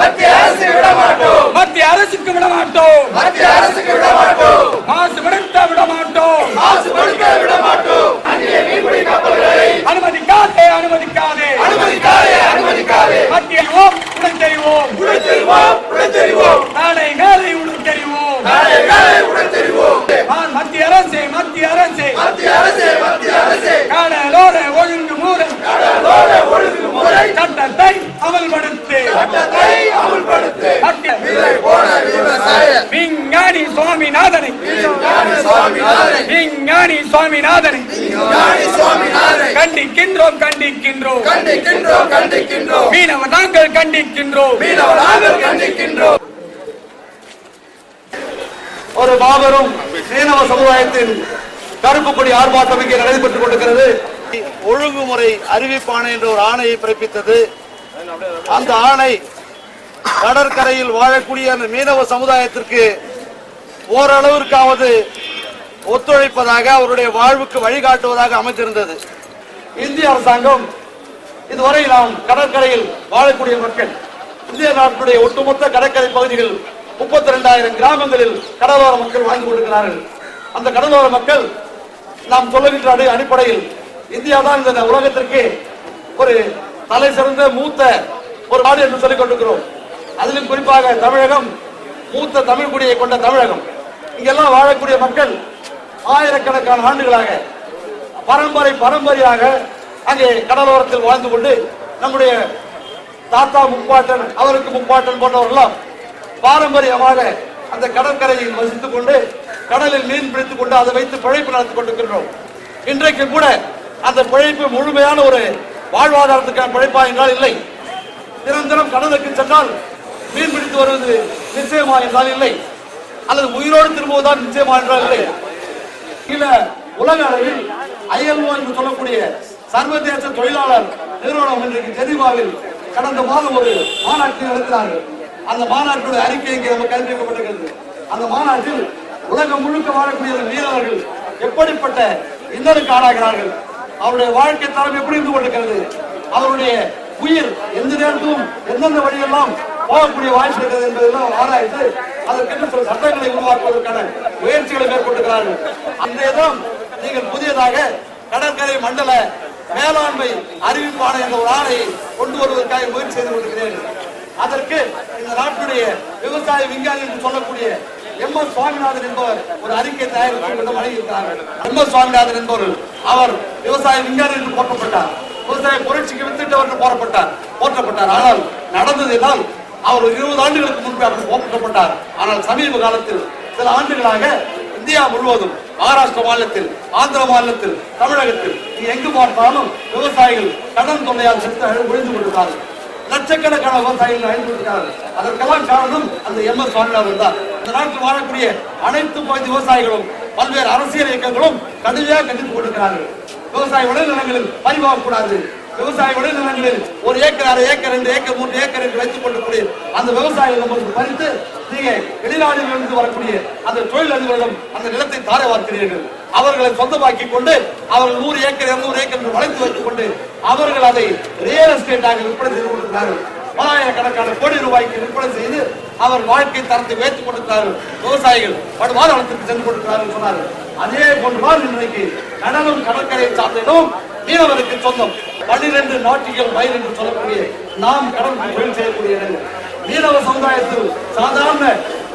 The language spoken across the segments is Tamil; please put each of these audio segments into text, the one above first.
மத்திய அரசு விட மாட்டோம். மத்திய அரசுக்கு விட மாட்டோம். மத்திய அரசுக்கு விட மாட்டோம். மாசுபடுத்த விட மாட்டோம். மாசுபடுத்த விட மாட்டோம். அந்நிய மீன்பிடி கப்பல்களை அனுமதிக்காதே அனுமதிக்காதே. அனுமதிக்காதே அனுமதிக்காதே. மத்திய உடன் தெரிவோம். உடன் தெரிவோம் உடன் தெரிவோம். நாளை மேலை உடன் தெரிவோம். நாளை வேலை உடன் தெரிவோம் நான் மத்திய அரசே மத்திய அரசே மத்திய அரசே மத்திய அரசே கடலோர ஒழுங்கு மூரல் கடலோர ஒழுங்கு முறை சட்டத்தை அமல்படுத்து சட்டத்தை அமுல்படுத்து மத்திய விலை போன விவசாய விஞ்ஞானி சுவாமிநாதனை ஞானி சுவாமிநாதனை விஞ்ஞானி சுவாமிநாதனை ஞானி சுவாமிநாதனை கண்டிக்கின்றோம் கண்டிக்கின்றோம் கண்டிக்கின்றோம் கண்டிக்கின்றோம். மீனவ நாங்கள் கண்டிக்கின்றோம். மீனவர் நாங்கள் கண்டிக்கின்றோம். ஒரு மாபெரும் மீனவ சமுதாயத்தின் கருப்பு கொடி ஆர்ப்பாட்டம் இங்கே நடைபெற்றுக் கொண்டிருக்கிறது. ஒழுங்குமுறை அறிவிப்பாணை என்ற ஒரு ஆணையை பிறப்பித்தது. அந்த ஆணை கடற்கரையில் வாழக்கூடிய அந்த மீனவ சமுதாயத்திற்கு ஓரளவிற்காவது ஒத்துழைப்பதாக அவருடைய வாழ்வுக்கு வழிகாட்டுவதாக அமைந்திருந்தது. இந்திய அரசாங்கம் இதுவரை நாம் கடற்கரையில் வாழக்கூடிய மக்கள் இந்திய நாட்டுடைய ஒட்டுமொத்த கடற்கரை பகுதிகள் முப்பத்தி ரெண்டாயிரம் கிராமங்களில் கடலோர மக்கள் வாழ்ந்து கொண்டிருக்கிறார்கள். அந்த கடலோர மக்கள் நாம் சொல்லுகின்ற அடிப்படையில் இந்தியா தான் இந்த உலகத்திற்கு ஒரு தலை சிறந்த மூத்த ஒரு நாடு என்று சொல்லிக் கொண்டிருக்கிறோம். அதிலும் குறிப்பாக தமிழகம் மூத்த தமிழ் குடியை கொண்ட தமிழகம். இங்கெல்லாம் வாழக்கூடிய மக்கள் ஆயிரக்கணக்கான ஆண்டுகளாக பரம்பரை பரம்பரையாக அங்கே கடலோரத்தில் வாழ்ந்து கொண்டு நம்முடைய தாத்தா முப்பாட்டன் அவருக்கு முப்பாட்டன் போன்றவர்களாம் பாரம்பரியமாக அந்த கடற்கரையில் வசித்துக் கொண்டு கடலில் மீன் பிடித்துக் கொண்டு அதை வைத்து பிழைப்பு நடத்திக் கொண்டிருக்கின்றோம். இன்றைக்கு கூட அந்த பிழைப்பு முழுமையான ஒரு வாழ்வாதாரத்துக்கான பிழைப்பா என்றால் இல்லை. தினம் தினம் கடலுக்கு சென்றால் மீன் பிடித்து வருவது நிச்சயமா என்றால் இல்லை. அல்லது உயிரோடு திரும்புவதுதான் நிச்சயமா என்றால் இல்லை. உலக அளவில் ஐஎல்ஓ என்று சொல்லக்கூடிய சர்வதேச தொழிலாளர் நிறுவனம் இன்றைக்கு ஜெனிவாவில் கடந்த மாதம் ஒரு மாநாட்டை நடத்தினார்கள் அந்த மாநாட்டுடைய அறிக்கை இங்கே நமக்கு அறிவிக்கப்பட்டிருக்கிறது அந்த மாநாட்டில் உலகம் முழுக்க வாழக்கூடிய வீரர்கள் எப்படிப்பட்ட இன்னலுக்கு ஆளாகிறார்கள்? அவருடைய வாழ்க்கை தரம் எப்படி இருந்து கொண்டிருக்கிறது? அவருடைய உயிர் எந்த நேரத்தும் எந்தெந்த வழியெல்லாம் போகக்கூடிய வாய்ப்பு இருக்கிறது என்பதெல்லாம் ஆராய்ந்து அதற்கென்று சில சட்டங்களை உருவாக்குவதற்கான முயற்சிகளை மேற்கொண்டிருக்கிறார்கள். அந்த இடம் நீங்கள் புதியதாக கடற்கரை மண்டல மேலாண்மை அறிவிப்பான என்ற ஒரு ஆணையை கொண்டு வருவதற்காக முயற்சி செய்து கொண்டிருக்கிறேன். அதற்கு இந்த நாட்டுடைய விவசாய விஞ்ஞானி என்று சொல்லக்கூடிய எம் எஸ் சுவாமிநாதன் என்பவர் ஒரு அறிக்கை தயாரித்து வழங்கியிருக்கிறார்கள் எம் எஸ் சுவாமிநாதன் என்பவர் அவர் விவசாய விஞ்ஞானி என்று போற்றப்பட்டார். விவசாய புரட்சிக்கு வித்திட்டவர் என்று போற்றப்பட்டார். போற்றப்பட்டார். ஆனால் நடந்தது அவர் இருபது ஆண்டுகளுக்கு முன்பு அவர் போற்றப்பட்டார். ஆனால் சமீப காலத்தில் சில ஆண்டுகளாக இந்தியா முழுவதும் மகாராஷ்டிர மாநிலத்தில் ஆந்திர மாநிலத்தில் தமிழகத்தில் நீ எங்கு பார்த்தாலும் விவசாயிகள் கடன் தொல்லையால் செத்து விழுந்து கொண்டிருக்கிறார்கள். லட்சக்கணக்கான விவசாயிகள் அழிந்து அதற்கெல்லாம் காரணம் அந்த எம். எஸ். சுவாமிநாதன் தான். இந்த நாட்டில் வாழக்கூடிய அனைத்து பகுதி விவசாயிகளும் பல்வேறு அரசியல் இயக்கங்களும் கடுமையாக கண்டித்துக் கொண்டிருக்கிறார்கள். விவசாய விளைநிலங்களில் பறிவாகக்கூடாது விவசாய விளைநிலங்களில் ஒரு ஏக்கர் அரை ஏக்கர் ரெண்டு ஏக்கர் மூன்று ஏக்கர் என்று வைத்துக் கொள்ளக்கூடிய அந்த விவசாயிகள் நம்மளுக்கு பறித்து நீங்க வெளிநாடுகளிலிருந்து வரக்கூடிய அந்த தொழில் அந்த நிலத்தை தாரை வார்க்கிறீர்கள். அவர்களை சொந்தமாக்கிக் கொண்டு அவர்கள் நூறு ஏக்கர் இருநூறு ஏக்கர் என்று வளைத்து வைத்துக் கொண்டு அவர்கள் அதை ரியல் எஸ்டேட்டாக விற்பனை செய்து கொண்டிருக்கிறார்கள். பலாயிரக்கணக்கான கோடி ரூபாய்க்கு விற்பனை செய்து அவர் வாழ்க்கை தரத்தை உயர்த்தி கொண்டிருக்கிறார்கள் விவசாயிகள் படுவாதளத்திற்கு சென்று கொண்டிருக்கிறார்கள் சொன்னார்கள். அதே போன்றுதான் இன்றைக்கு கடலும் கடற்கரையை சார்ந்திடும் மீனவருக்கு சொந்தம். பன்னிரண்டு நாட்டிகள் மைல் என்று சொல்லக்கூடிய நாம் கடன் தொழில் செய்யக்கூடிய இடங்கள். மீனவ சமுதாயத்தில் சாதாரண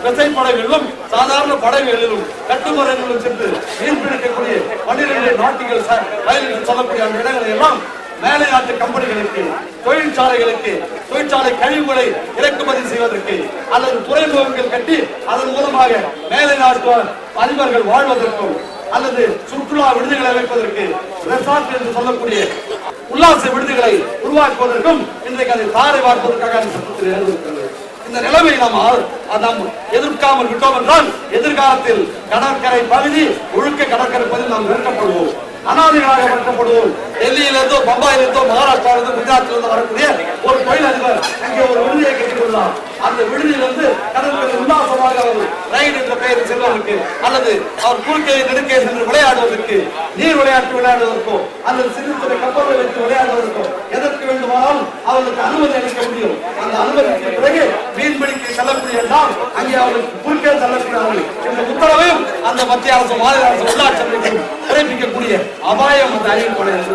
விசைப்படகுகளிலும் சாதாரண படகுகளிலும் கட்டுமரங்களிலும் சென்று மீன் பிடிக்கக்கூடிய பன்னிரண்டு நாட்டிகள் மைல் என்று சொல்லக்கூடிய அந்த இடங்களை எல்லாம் மேலை நாட்டு கம்பெனிகளுக்கு தொழிற்சாலைகளுக்கு தொழிற்சாலை கழிவுகளை இறக்குமதி செய்வதற்கு அல்லது துறைமுகங்கள் கட்டி அதன் மூலமாக மேலை நாட்டு அதிபர்கள் வாழ்வதற்கும் அல்லது சுற்றுலா விடுதிகளை அமைப்பதற்கு ரெசார்ட் என்று சொல்லக்கூடிய உல்லாச விடுதிகளை உருவாக்குவதற்கும் இன்றைக்கு அதை தாரை வார்ப்பதற்காக இந்த நிலைமை நாம் நாம் எதிர்க்காமல் விட்டோம் என்றால் எதிர்காலத்தில் கடற்கரை பகுதி ஒழுக்க கடற்கரை பகுதி நாம் நிறுத்தப்படுவோம் அனாதைகளாக விரட்டப்படுவோம் டெல்லியிலிருந்தோ பம்பாயிலிருந்தோ மகாராஷ்டிராவிலிருந்து குஜராத்திலிருந்து வரக்கூடிய ஒரு தொழிலதிபர் அங்கே ஒரு விடுதியை கட்டிக்கொள்ளலாம் அந்த விடுதியிலிருந்து கடலுக்கு உல்லாசமாக அவர் ரயில் என்ற பெயர் செல்வதற்கு அல்லது அவர் குறுக்கே நெடுக்கே சென்று விளையாடுவதற்கு நீர் விளையாட்டு விளையாடுவதற்கோ அல்லது சிறு சிறு கப்பல்களை வைத்து விளையாடுவதற்கோ எதற்கு வேண்டுமானால் அவர்களுக்கு அனுமதி அளிக்க முடியும். அந்த அனுமதிக்கு பிறகு மீன்பிடிக்கு செல்லக்கூடிய நாம் அங்கே அவர்களுக்கு குறுக்கே செல்லக்கூடாது இந்த உத்தரவையும் அந்த மத்திய அரசு மாநில அரசு உள்ளாட்சி பிறப்பிக்கக்கூடிய அபாயம் அந்த அறிவிப்பாளர்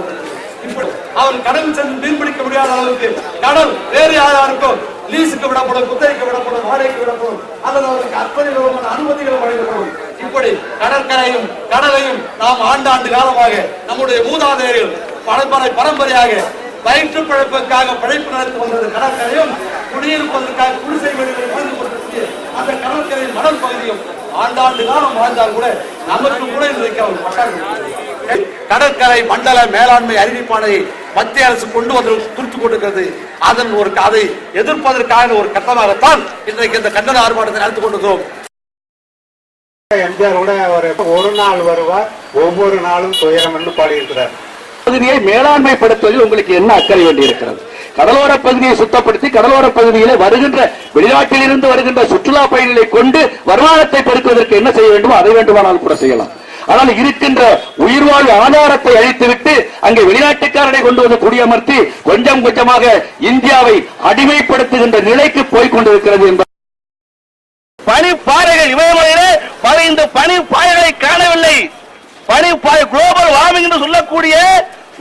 இப்படி அவன் கடல் சென்று மீன்பிடிக்க முடியாத அளவுக்கு கடல் வேறு யாராருக்கும் லீஸுக்கு விடப்படும் குத்தகைக்கு விடப்படும் வாடகைக்கு விடப்படும் அல்லது அவருக்கு அற்புத விதமான அனுமதிகள் வழங்கப்படும். இப்படி கடற்கரையும் கடலையும் நாம் ஆண்டாண்டு காலமாக நம்முடைய மூதாதையர்கள் பரம்பரை பரம்பரையாக வயிற்று பிழைப்புக்காக படைப்பு நடத்தி வந்தது கடற்கரையும் குடியிருப்பதற்காக குடிசை வீடுகளில் புரிந்து அந்த கடற்கரையின் மடல் பகுதியும் ஆண்டாண்டு காலம் வாழ்ந்தால் கூட நமக்கு கூட இன்றைக்கு அவர் பட்டார்கள் கடற்கரை மண்டல மேலாண்மை அறிவிப்பானை மத்திய அரசு கொண்டு வந்து குறித்து கொண்டிருக்கிறது. அதன் ஒரு அதை எதிர்ப்பதற்கான ஒரு கட்டமாகத்தான் இன்றைக்கு இந்த கண்டன ஆர்ப்பாட்டத்தை நடத்தி கொண்டிருக்கிறோம். எம்ஜிஆர் கூட ஒரு நாள் வருவார் ஒவ்வொரு நாளும் துயரம் என்று பாடியிருக்கிறார். பகுதியை மேலாண்மைப்படுத்துவதில் உங்களுக்கு என்ன அக்கறை வேண்டியிருக்கிறது? கடலோர பகுதியை சுத்தப்படுத்தி கடலோர பகுதியிலே வருகின்ற வெளிநாட்டில் இருந்து வருகின்ற சுற்றுலா பயணிகளை கொண்டு வருமானத்தை பெருக்குவதற்கு என்ன செய்ய வேண்டுமோ அதை வேண்டுமானாலும் கூட செய்யலாம். ஆனால் இருக்கின்ற உயிர்வாழ் ஆதாரத்தை அழித்துவிட்டு அங்கே வெளிநாட்டுக்காரனை கொண்டு வந்து குடியமர்த்தி கொஞ்சம் கொஞ்சமாக இந்தியாவை அடிமைப்படுத்துகின்ற நிலைக்கு போய் கொண்டிருக்கிறது என்பது பனிப்பாறைகள் இமயமலையிலே பல இந்த பனிப்பாறைகளை காணவில்லை. பனிப்பாறை குளோபல் வார்மிங் என்று சொல்லக்கூடிய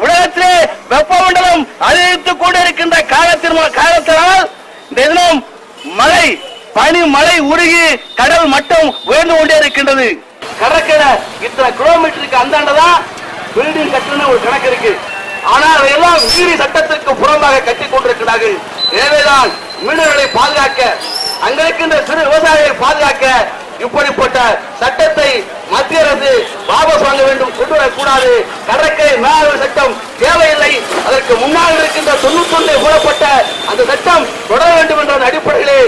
உலகத்திலே வெப்பமண்டலம் அதிகரித்துக் கொண்டிருக்கின்ற காலத்தின் காலத்தினால் இந்த தினம் மழை பனி மழை உருகி கடல் மட்டம் உயர்ந்து கொண்டே இருக்கின்றது. கடற்கரை இத்தனை கிலோமீட்டருக்கு அந்தாண்டதான் பில்டிங் கட்டுன ஒரு கணக்கு இருக்கு. ஆனால் அதையெல்லாம் மீறி சட்டத்திற்கு புறம்பாக கட்டிக் கொண்டிருக்கிறார்கள். எனவேதான் மீனவர்களை பாதுகாக்க அங்கிருக்கின்ற சிறு விவசாயிகளை பாதுகாக்க இப்படிப்பட்ட சட்டத்தை மத்திய அரசு வாபஸ் வாங்க வேண்டும் கொண்டு வரக்கூடாது. கடற்கரை மேலாண்மை சட்டம் தேவையில்லை. அதற்கு முன்னால் இருக்கின்ற தொண்ணூத்தி ஒன்றை அந்த சட்டம் தொடர வேண்டும் என்ற அடிப்படையிலே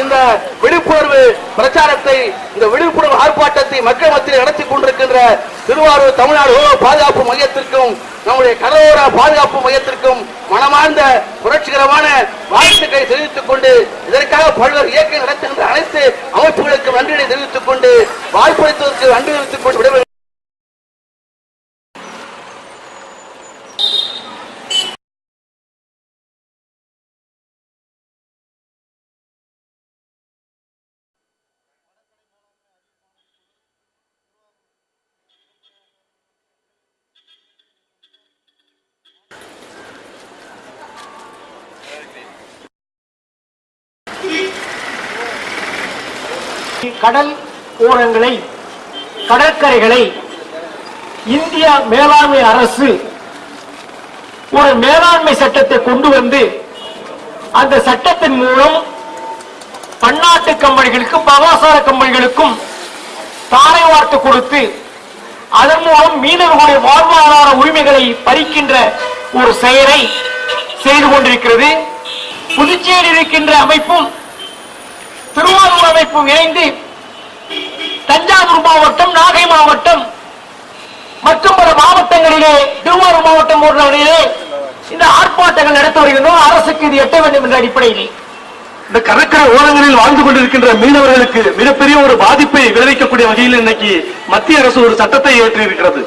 இந்த விழிப்புணர்வு பிரச்சாரத்தை இந்த விழிப்புணர்வு ஆர்ப்பாட்டத்தை மக்கள் மத்தியில் நடத்தி கொண்டிருக்கின்ற திருவாரூர் தமிழ்நாடு உணவு பாதுகாப்பு மையத்திற்கும் நம்முடைய கடலோர பாதுகாப்பு மையத்திற்கும் மனமார்ந்த புரட்சிகரமான வாழ்த்துக்களை தெரிவித்துக் கொண்டு இதற்காக பல்வேறு இயக்கம் நடத்துகின்ற அனைத்து அமைப்புகளுக்கும் நன்றியை தெரிவித்துக் கொண்டு வாய்ப்பளித்ததற்கு வைத்துக் கொண்டு விடைபெறுகிறேன். கடல் ஓரங்களை கடற்கரைகளை இந்திய மேலாண்மை அரசு ஒரு மேலாண்மை சட்டத்தை கொண்டு வந்து அந்த சட்டத்தின் மூலம் பன்னாட்டு கம்பெனிகளுக்கும் பவாசார கம்பெனிகளுக்கும் தாரை வார்த்து கொடுத்து அதன் மூலம் மீனவர்களுடைய வாழ்வாதார உரிமைகளை பறிக்கின்ற ஒரு செயலை செய்து கொண்டிருக்கிறது. புதுச்சேரியில் இருக்கின்ற அமைப்பும் திருவாரூர் அமைப்பும் இணைந்து தஞ்சாவூர் மாவட்டம் நாகை மாவட்டம் மற்றும் பல மாவட்டங்களிலே திருவாரூர் மாவட்டம் போன்றவர்களிலே இந்த ஆர்ப்பாட்டங்கள் நடத்தி வருகின்றோம். அரசுக்கு இது எட்ட வேண்டும் என்ற அடிப்படையிலே. இந்த கடற்கரை ஓரங்களில் வாழ்ந்து கொண்டிருக்கின்ற மீனவர்களுக்கு மிகப்பெரிய ஒரு பாதிப்பை விளைவிக்கக்கூடிய வகையில் இன்னைக்கு மத்திய அரசு ஒரு சட்டத்தை ஏற்றி இருக்கிறது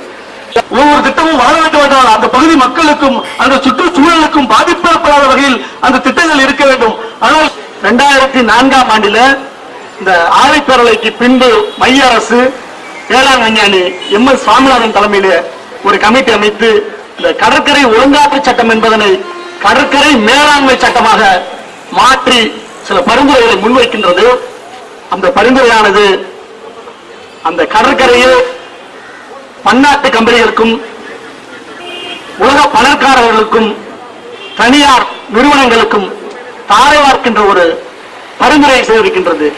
ஒவ்வொரு திட்டமும் வாழ வேண்டும் என்றால் அந்த பகுதி மக்களுக்கும் அந்த சுற்றுச்சூழலுக்கும் பாதிப்பு ஏற்படாத வகையில் அந்த திட்டங்கள் இருக்க வேண்டும். ஆனால் இரண்டாயிரத்தி நான்காம் ஆண்டில இந்த ஆலைப்பேரலைக்கு பின்பு மைய அரசு வேளாண் விஞ்ஞானி எம் எஸ் சுவாமிநாதன் தலைமையில ஒரு கமிட்டி அமைத்து இந்த கடற்கரை ஒழுங்காற்று சட்டம் என்பதனை கடற்கரை மேலாண்மை சட்டமாக மாற்றி சில பரிந்துரைகளை முன்வைக்கின்றது. அந்த பரிந்துரையானது அந்த கடற்கரையில் பன்னாட்டு கம்பெனிகளுக்கும் உலக பணக்காரர்களுக்கும் தனியார் நிறுவனங்களுக்கும் தாரை பார்க்கின்ற ஒரு பரிந்துரை செய்திருக்கின்றது.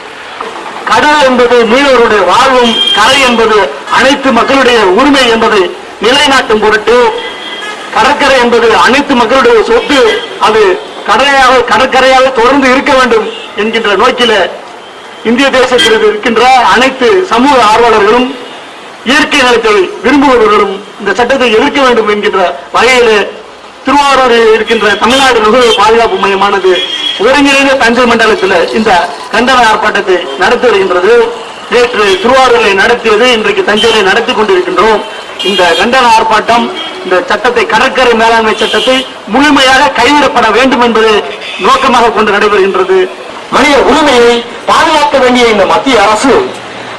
கடல் என்பது மீனவருடைய வாழ்வும் கரை என்பது அனைத்து மக்களுடைய உரிமை என்பதை நிலைநாட்டும் பொருட்டு கடற்கரை என்பது அனைத்து மக்களுடைய சொத்து அது கடலையாக கடற்கரையாக தொடர்ந்து இருக்க வேண்டும் என்கின்ற நோக்கில இந்திய தேசத்தில் இருக்கின்ற அனைத்து சமூக ஆர்வலர்களும் இயற்கை நலத்தை விரும்புபவர்களும் இந்த சட்டத்தை எதிர்க்க வேண்டும் என்கின்ற வகையிலே திருவாரூரில் இருக்கின்ற தமிழ்நாடு நுகர்வு பாதுகாப்பு மையமானது ஒருங்கிணைந்த தஞ்சை மண்டலத்தில் இந்த கண்டன ஆர்ப்பாட்டத்தை நடத்தி வருகின்றது. நேற்று திருவாரூரில் நடத்தியது இன்றைக்கு தஞ்சையிலே நடத்தி கொண்டிருக்கின்றோம். இந்த கண்டன ஆர்ப்பாட்டம் இந்த சட்டத்தை கடற்கரை மேலாண்மை சட்டத்தை முழுமையாக கைவிடப்பட வேண்டும் என்பது நோக்கமாக கொண்டு நடைபெறுகின்றது. மனித உரிமையை பாதுகாக்க வேண்டிய இந்த மத்திய அரசு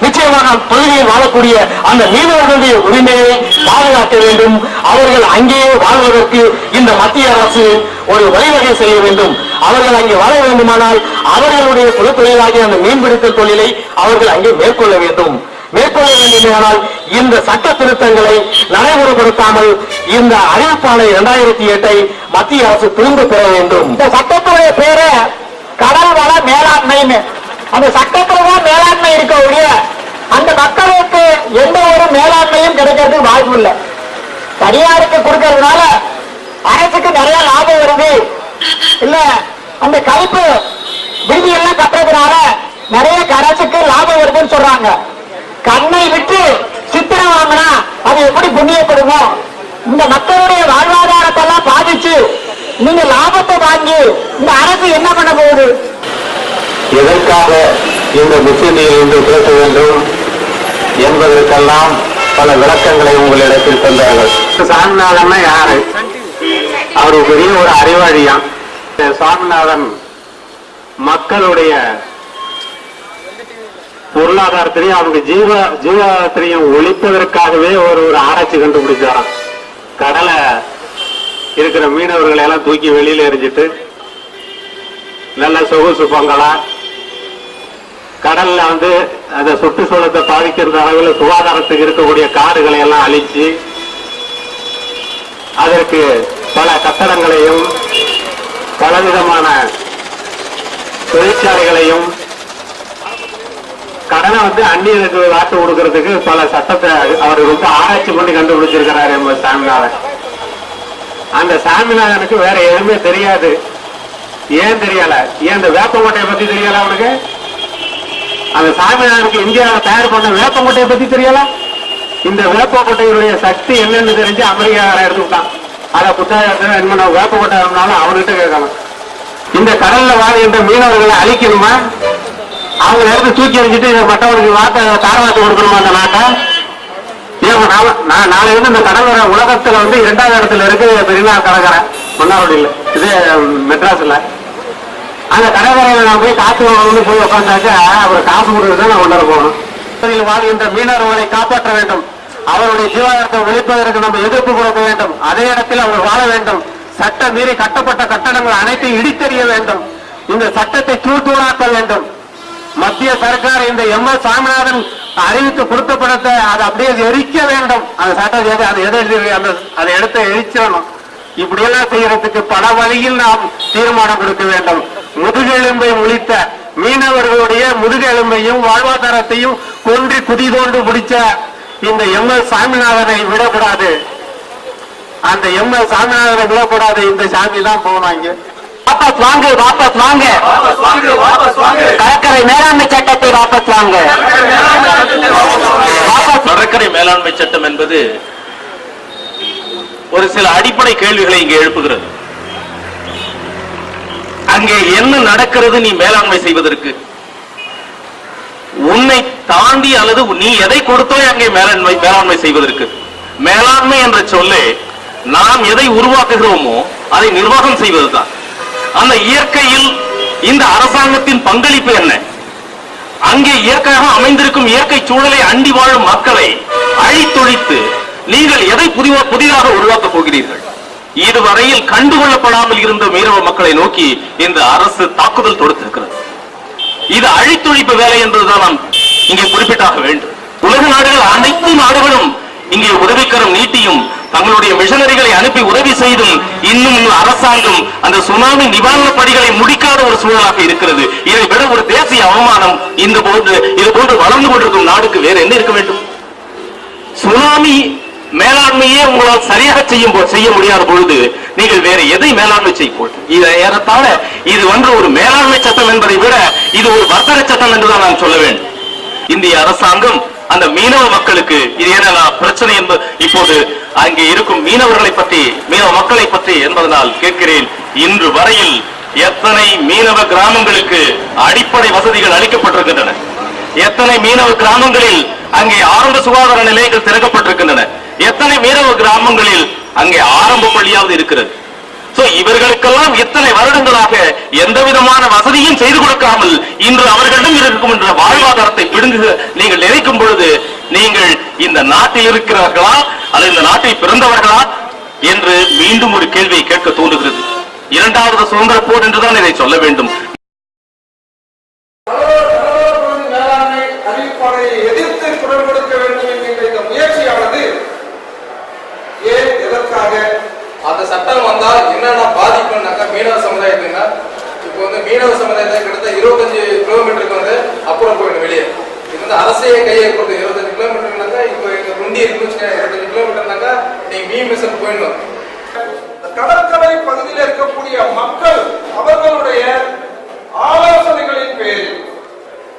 நிச்சயமாக பகுதியில் வாழக்கூடிய அந்த மீனவர்களுடைய உரிமையை பாதுகாக்க வேண்டும். அவர்கள் அங்கேயே வாழ்வதற்கு இந்த மத்திய அரசு ஒரு வழிவகை செய்ய வேண்டும். அவர்கள் அங்கே வாழ வேண்டுமானால் அவர்களுடைய குலத்தொழிலாகிய அந்த மீன்பிடித்தல் தொழிலை அவர்கள் அங்கே மேற்கொள்ள வேண்டும். மேற்கொள்ள வேண்டுமானால் இந்த சட்ட திருத்தங்களை நடைமுறைப்படுத்தாமல் இந்த அறிவிப்பாளை இரண்டாயிரத்தி எட்டை மத்திய அரசு திரும்ப பெற வேண்டும். இந்த சட்டத்துடைய பேரு கடல் வள மேலாண்மைன்னு. அந்த சட்டத்துல தான் மேலாண்மை இருக்க ஒழிய அந்த மக்களுக்கு எந்த ஒரு மேலாண்மையும் கிடைக்கிறதுக்கு வாய்ப்பு இல்லை. தனியாருக்கு கொடுக்கறதுனால அரசுக்கு நிறைய லாபம் வருது. இல்ல அந்த கழிப்பு விடுதியெல்லாம் கட்டுறதுனால நிறைய அரசுக்கு லாபம் வருதுன்னு சொல்றாங்க. கண்ணை விட்டு சித்திரம் வாங்கினா அது எப்படி புண்ணியப்படுமோ? இந்த மக்களுடைய வாழ்வாதாரத்தை எல்லாம் பாதிச்சு நீங்க லாபத்தை வாங்கி இந்த அரசு என்ன பண்ண போகுது? எதற்காக இந்த முஸ்லிமில் என்று பேச வேண்டும்? இதற்கெல்லாம் பல விளக்கங்களை உங்களிடத்தில் தந்தார்கள். சாமிநாதன்னா யாரு? அவர் பெரிய ஒரு அறிவாளியாம். சாமிநாதன் மக்களுடைய பொருளாதாரத்திலையும் அவங்க ஜீவ ஜீவாதாரத்திலையும் ஒழிப்பதற்காகவே ஒரு ஒரு ஆராய்ச்சி கண்டுபிடிச்சாராம். கடலை இருக்கிற மீனவர்களை எல்லாம் தூக்கி வெளியில எரிஞ்சிட்டு நல்ல சொகுசு பொங்கலா கடல்ல வந்து அந்த சுற்றுச்சூழத்தை பாதிக்கிற அளவில் சுகாதாரத்துக்கு இருக்கக்கூடிய காடுகளை எல்லாம் அழிச்சு அதற்கு பல கட்டடங்களையும் பலவிதமான தொழிற்சாலைகளையும் கடனை வந்து அந்நியருக்கு வாட்டு கொடுக்கறதுக்கு பல சட்டத்தை அவர் ரொம்ப ஆராய்ச்சி பண்ணி கண்டுபிடிச்சிருக்கிறாரு எம். சாமிநாதன். அந்த சாமிநாதனுக்கு வேற எதுவுமே தெரியாது. ஏன் தெரியல? ஏன் இந்த வேப்பங்கோட்டையை பத்தி தெரியல அவனுக்கு? அந்த சாமிநாதனுக்கு இந்தியாவில் தயார் பண்ண வேப்பங்கோட்டையை பத்தி தெரியல? இந்த வேப்பக்கோட்டையுடைய சக்தி என்னன்னு தெரிஞ்சு அமெரிக்கார எடுத்துக்கிட்டான் அதை புத்தகத்தில் என்ன பண்ண வேப்பக்கோட்டை இருந்தாலும் அவன்கிட்ட கேட்கணும். இந்த கடல்ல வாழ்கின்ற மீனவர்களை அழிக்கணுமா? அவங்க எடுத்து தூக்கி எறிஞ்சிட்டு மற்றவர்களுக்கு வார்த்தை தாரவாத்து கொடுக்கணுமா அந்த நாட்டை? ஏன் நான் நாளை வந்து இந்த கடற்கரை உலகத்துல வந்து இரண்டாவது இடத்துல இருக்கு பெரியநாள் கடற்கரை மன்னார்குடியில். இது மெட்ராஸ்ல. அந்த கடற்கரையில நான் போய் காசு வாங்கணும்னு போய் உட்காந்தாக்க அவர் காசு கொடுத்து நான் கொண்டாட போகணும். வாழ்கின்ற மீனவர்களை காப்பாற்ற வேண்டும். அவருடைய ஜீவாதாரத்தை ஒழிப்பதற்கு நம்ம எதிர்ப்பு கொடுக்க வேண்டும். அதே இடத்தில் அவர் வாழ வேண்டும். சட்டம் மீறி கட்டப்பட்ட கட்டடங்கள் அனைத்தையும் இடித்தெறிய வேண்டும். இந்த சட்டத்தை தூத்தூடாக்க வேண்டும். மத்திய சர்க்கார் இந்த எம் எஸ் சாமிநாதன் அறிவித்து கொடுத்த படத்தை அதை அப்படியே எரிக்க வேண்டும். அந்த சட்டம் எது- அது எதை அந்த அதை எடுத்து எரிச்சிடணும். இப்படியெல்லாம் செய்யறதுக்கு பல வழியில் நாம் தீர்மானம் கொடுக்க வேண்டும். முதுகெலும்பை முழித்த மீனவர்களுடைய முதுகெலும்பையும் வாழ்வாதாரத்தையும் கொன்றி குதி தோண்டு பிடிச்ச இந்த எம் எஸ் சாமிநாதனை விடக்கூடாது. அந்த எம் எஸ் சாமிநாதனை விடக்கூடாது. இந்த சாமி தான் இங்க வாபஸ் வாங்கு வாபஸ் வாங்க. கடற்கரை மேலாண்மை சட்டத்தை வாபஸ் வாங்க. கடற்கரை மேலாண்மை சட்டம் என்பது ஒரு சில அடிப்படை கேள்விகளை இங்கே எழுப்புகிறது. அங்கே என்ன நடக்கிறது நீ மேலாண்மை செய்வதற்கு? உன்னை தாண்டி அல்லது நீ எதை கொடுத்தோய் அங்கே மேலாண்மை மேலாண்மை செய்வதற்கு. மேலாண்மை என்ற சொல்லே நாம் எதை உருவாக்குகிறோமோ அதை நிர்வாகம் செய்வதுதான். அந்த இயற்கையில் இந்த அரசாங்கத்தின் பங்களிப்பு என்ன? அங்கே இயற்கையாக அமைந்திருக்கும் இயற்கை சூழலை அண்டி வாழும் மக்களை அழித்தொழித்து நீங்கள் எதை புதிவா- புதிதாக உருவாக்கப் போகிறீர்கள்? இதுவரையில் கண்டுகொள்ளப்படாமல் இருந்த மீனவ மக்களை நோக்கி இந்த அரசு தாக்குதல் தொடுத்திருக்கிறது. இது அழித்தொழிப்பு வேலை என்பதுதான் நாம் இங்கே குறிப்பிட்டாக வேண்டும். உலக நாடுகள் அனைத்து நாடுகளும் இங்கே உதவிக்கரம் நீட்டியும் தங்களுடைய மிஷனரிகளை அனுப்பி உதவி செய்தும் இன்னும் அரசாங்கம் அந்த சுனாமி நிவாரண பணிகளை முடிக்காத ஒரு சூழலாக இருக்கிறது. இதை விட ஒரு தேசிய அவமானம் இந்த போன்று இது போன்று வளர்ந்து கொண்டிருக்கும் நாடுக்கு வேற என்ன இருக்க வேண்டும்? சுனாமி மேலாண்மையே உங்களால் சரியாக செய்யும் போ- செய்ய முடியாத பொழுது நீங்கள் வேற எதை மேலாண்மை செய்ய இது ஏறத்தாழ இது வந்து ஒரு மேலாண்மை சட்டம் என்பதை விட இது ஒரு வர்த்தக சட்டம் என்றுதான் நான் சொல்ல வேண்டும். இந்திய அரசாங்கம் அந்த மீனவ மக்களுக்கு இது என்ன பிரச்சனை என்பது இப்போது அங்கே இருக்கும் மீனவர்களை பற்றி மீனவ மக்களை பற்றி என்பதனால் கேட்கிறேன். இன்று வரையில் எத்தனை மீனவ கிராமங்களுக்கு அடிப்படை வசதிகள் அளிக்கப்பட்டிருக்கின்றன? எத்தனை மீனவ கிராமங்களில் அங்கே ஆரம்ப சுகாதார நிலையங்கள் திறக்கப்பட்டிருக்கின்றன? எத்தனை மீனவ கிராமங்களில் அங்கே ஆரம்ப பள்ளியாவது இருக்கிறது? சோ இவர்களுக்கெல்லாம் இத்தனை வருடங்களாக எந்த விதமான வசதியும் செய்து கொடுக்காமல் இன்று அவர்களிடம் இருக்கும் என்ற வாழ்வாதாரத்தை பிடுங்கு நீங்கள் நினைக்கும் பொழுது நீங்கள் இந்த நாட்டில் இருக்கிறார்களா? அல்லது இந்த நாட்டில் பிறந்தவர்களா? என்று மீண்டும் ஒரு கேள்வியை கேட்க தோன்றுகிறது. இரண்டாவது சுதந்திர போர் என்றுதான் இதை சொல்ல வேண்டும். அறிவிப்பானை எதிர்த்து குரல் கொடுக்க வேண்டும் என்கின்ற இந்த முயற்சியானது ஏன் எதற்காக? அந்த சட்டம் வந்தா என்னென்ன பாதிப்புனாக்கா மீனவ சமுதாயத்துக்குன்னா இப்போ வந்து மீனவ சமுதாயத்தை கிட்டத்தட்ட இருபத்தஞ்சு கிலோமீட்டருக்கு வந்து அப்புறம் போயிடும் வெளியே. இது வந்து அரசையே கையை கொடுத்து இருபத்தஞ்சு கிலோமீட்டர்னாக்கா இப்போ எங்க குண்டி இருக்குன்னு இருபத்தஞ்சு கிலோமீட்டர்னாக்கா நீங்க மீன் மிஷன் போயிடணும். கடற்கரை பகுதியில் இருக்கக்கூடிய மக்கள் அவர்களுடைய ஆலோசனைகளின் பேரில்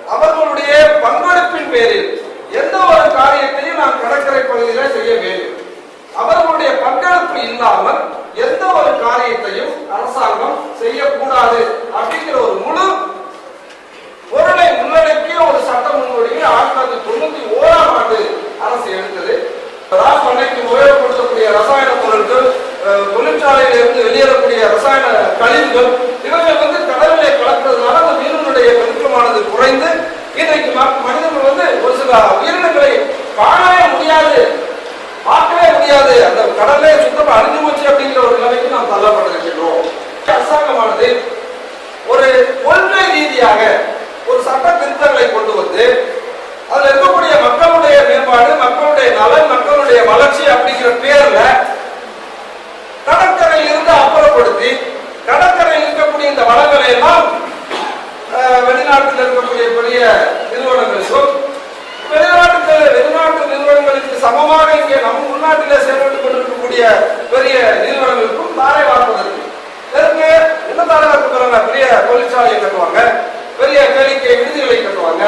அவர்களுடைய பங்களிப்பின் பேரில் எந்த ஒரு காரியத்தையும் நாம் கடற்கரை பகுதியில செய்ய வேண்டும். அவர்களுடைய பங்களிப்பு இல்லாமல் எந்த ஒரு காரியத்தையும் அரசாங்கம் செய்யக்கூடாது அப்படிங்கிற ஒரு முழு பொருளை உள்ளடக்கிய ஒரு சட்ட முன்வடிவை ஆயிரத்தி தொள்ளாயிரத்தி தொண்ணூத்தி ஓராம் ஆண்டு அரசு எடுத்தது. பண்ணைக்கு உபயோகப்படுத்தக்கூடிய ரசாயன பொருட்கள் அஹ், தொழிற்சாலையில இருந்து வெளியேறக்கூடிய ரசாயன கழிவுகள் இவர்கள் வந்து கடலிலே கலக்கிறதுனால பெருக்கமானது குறைந்து இன்றைக்கு மனிதர்கள் வந்து ஒரு சில உயிரினங்களை காணவே முடியாது பார்க்கவே முடியாது. அந்த கடலே சுத்தமாக அழிஞ்சு போச்சு அப்படிங்கிற ஒரு நிலைமைக்கு நாம் தள்ளப்பட்டிருக்கின்றோம் அரசாங்கமானது ஒரு கொள்கை ரீதியாக ஒரு சட்ட திருத்தங்களை கொண்டு வந்து அதில் இருக்கக்கூடிய மக்களுடைய மேம்பாடு மக்களுடைய நலன் மக்களுடைய வளர்ச்சி அப்படிங்கிற பேர்ல கடற்கரையில் இருந்து அப்புறப்படுத்தி கடற்கரையில் இருக்கக்கூடிய இந்த வளங்களை எல்லாம் வெளிநாட்டில் இருக்கக்கூடிய பெரிய நிறுவனங்களுக்கும் வெளிநாட்டு வெளிநாட்டு நிறுவனங்களுக்கு சமமாக இங்கே நம் உள்நாட்டிலே செயல்பட்டுக் கொண்டிருக்கக்கூடிய பெரிய நிறுவனங்களுக்கும் தாரை வார்ப்பதற்கு இதற்கு என்ன தாரை வார்ப்புறாங்க பெரிய தொழிற்சாலையை கட்டுவாங்க பெரிய கேளிக்கை விடுதிகளை கட்டுவாங்க.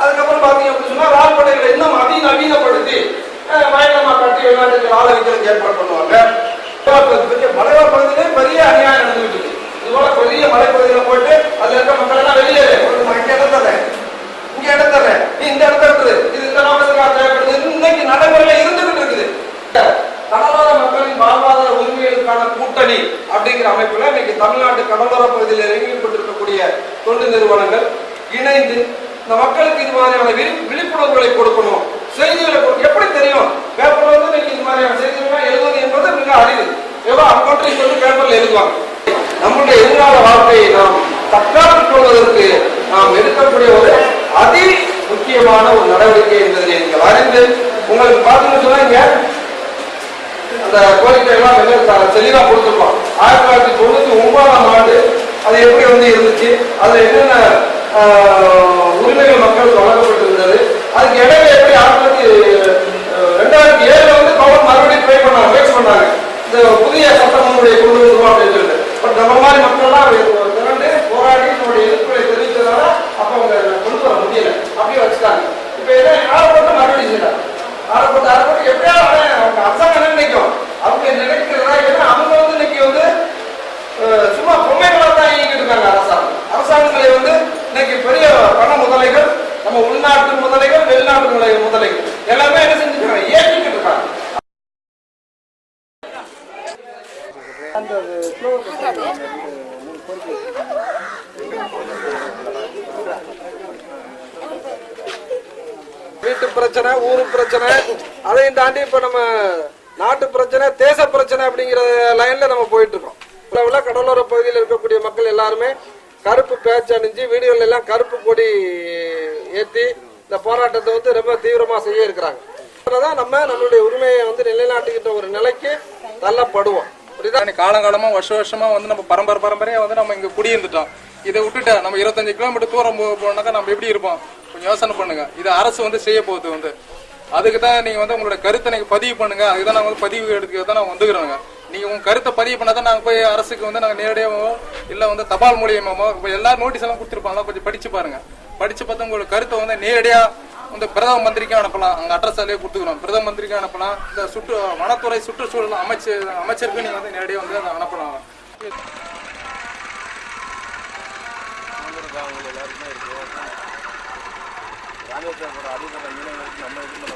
அதுக்கப்புறம் பாத்தீங்க அப்படின்னு சொன்னா ரால்படைகளை இன்னும் அதிநவீனப்படுத்தி அஹ், பயங்கரமா கட்டி வெளிநாட்டுக்கு ஆள வைக்கிறதுக்கு ஏற்பாடு பண்ணுவாங்க. பெரிய மலைவாழ் பகுதியிலே பெரிய அநியாயம் நடந்துகிட்டு இருக்கு. இது போல பெரிய மலைப்பகுதியில போயிட்டு அதுல இருக்க மக்கள் எல்லாம் வெளியேறு இங்க இடம் தர இங்க இடம் தரேன் நீ இந்த இடத்துல இருக்குது இது இந்த நோக்கத்துக்காக தேவைப்படுது இன்னைக்கு நடைமுறையில இருந்துகிட்டு இருக்குது. கடலோர மக்களின் வாழ்வாதார உரிமைகளுக்கான கூட்டணி அப்படிங்கிற அமைப்புல இன்னைக்கு தமிழ்நாட்டு கடலோர பகுதியில் இறங்கிப்பட்டிருக்கக்கூடிய தொண்டு நிறுவனங்கள் இணைந்து இந்த மக்களுக்கு இது மாதிரியான விழி- விழிப்புணர்வுகளை கொடுக்கணும். செய்திகளை எப்படி தெரியும்? பேப்பர்ல வந்து இன்னைக்கு இது மாதிரியான செய்திகள் எழுதுவது என்பது மிக அரிது. ஏதோ அக்கௌண்ட்ரி சொல்லி பேப்பர்ல எழுதுவாங்க. நம்முடைய எதிர்கால வாழ்க்கையை நாம் தற்காத்துக் கொள்வதற்கு நாம் எடுக்கக்கூடிய ஒரு அதி முக்கியமான ஒரு நடவடிக்கை என்பதை நீங்கள் அறிந்து உங்களுக்கு பார்த்தீங்கன்னு சொன்னா இங்க அந்த கோரிக்கை எல்லாம் தெளிவாக த- கொடுத்துருக்கோம் ஆயிரத்தி தொள்ளாயிரத்தி தொண்ணூத்தி ஒன்பதாம் ஆண்டு அது எப்படி வந்து இருந்துச்சு? அதுல என்னென்ன ஆஹ், உரிமைகள் மக்களுக்கு வழங்கப்பட்டிருந்தது? அதுக்கு இடையில எப்படி ஆயிரத்தி தொள்ளாயிரத்தி ரெண்டாயிரத்தி ஏழுல வந்து கவர்மெண்ட் மறுபடியும் ட்ரை பண்ணாங்க முயற்சி பண்ணாங்க. இந்த புதிய சட்ட கொண்டு பட் நம்ம மாதிரி மக்கள்லாம் திரண்டு போராடி நம்முடைய எதிர்ப்புகளை தெரிவித்ததால அப்ப அவங்க கொண்டு வர முடியல. அப்படியே வச்சுட்டாங்க. இப்ப என்ன ஆரப்பட்டு மறுபடியும் செய்யறாங்க ஆரப்பட்டு ஆரப்பட்டு எப்படியாவது அவன் அவங்க அரசாங்கம் நினைக்கும்? அவங்க நினைக்கிறதா ஏன்னா அவங்க வந்து இன்னைக்கு வந்து சும்மா பொம்மைகளா தான் இயங்கிட்டு இருக்காங்க அரசாங்கம். அரசாங்கங்களை வந்து இன்னைக்கு பெரிய பண முதலைகள் நம்ம உள்நாட்டு முதலைகள் வெளிநாட்டு முதலைகள் எல்லாமே என்ன செஞ்சுருக்காங்க? ஏற்றிக்கிட்டு இருக்காங்க. வீட்டு பிரச்சனை ஊரு பிரச்சனை அதையும் தாண்டி இப்ப நம்ம நாட்டு பிரச்சனை தேச பிரச்சனை அப்படிங்கிற லைன்ல நம்ம போயிட்டு இருக்கோம். உள்ள கடலோர பகுதியில் இருக்கக்கூடிய மக்கள் எல்லாருமே கருப்பு பேச்சு அணிஞ்சு வீடுகள் எல்லாம் கருப்பு கொடி ஏத்தி இந்த போராட்டத்தை வந்து ரொம்ப தீவிரமா செய்ய இருக்கிறாங்க. தான் நம்ம நம்மளுடைய உரிமையை வந்து நிலைநாட்டுகின்ற ஒரு நிலைக்கு தள்ளப்படுவோம். புரியுதா? காலங்காலமா வருஷ வருஷமா வந்து நம்ம பரம்பரை பரம்பரையா வந்து நம்ம இங்க குடியிருந்துட்டோம். இதை விட்டுட்டா நம்ம இருபத்தஞ்சு கிலோமீட்டர் தூரம் போனாக்கா நம்ம எப்படி இருப்போம்? கொஞ்சம் யோசனை பண்ணுங்க. இது அரசு வந்து செய்ய போகுது வந்து. அதுக்கு தான் நீங்க வந்து உங்களோட கருத்தை நீங்க பதிவு பண்ணுங்க. அதுக்கு தான் நாங்க வந்து பதிவு எடுக்க தான் நான் வந்துக்கிறோங்க. நீங்க உங்க கருத்தை பதிவு பண்ணால் தான் நாங்க போய் அரசுக்கு வந்து நாங்க நேரடியாவோ இல்ல வந்து தபால் மூலியமாவோ இப்ப எல்லாரும் நோட்டீஸ் எல்லாம் கொடுத்துருப்பாங்க கொஞ்சம் படிச்சு பாருங்க. படிச்சு பார்த்தா உங்களோட கருத்தை வந்து நேரடியா வந்து பிரதம மந்திரிக்கும் அனுப்பலாம். அங்க அட்ரஸ் அதிலே கொடுத்துக்கிறோம். பிரதம மந்திரிக்கும் அனுப்பலாம். இந்த சுற்று வனத்துறை சுற்றுச்சூழல் அமைச்சு அமைச்சருக்கு நீங்க வந்து நேரடியாக வந்து அதை அனுப்பலாம். ராமேஸ்வரம் இருக்கு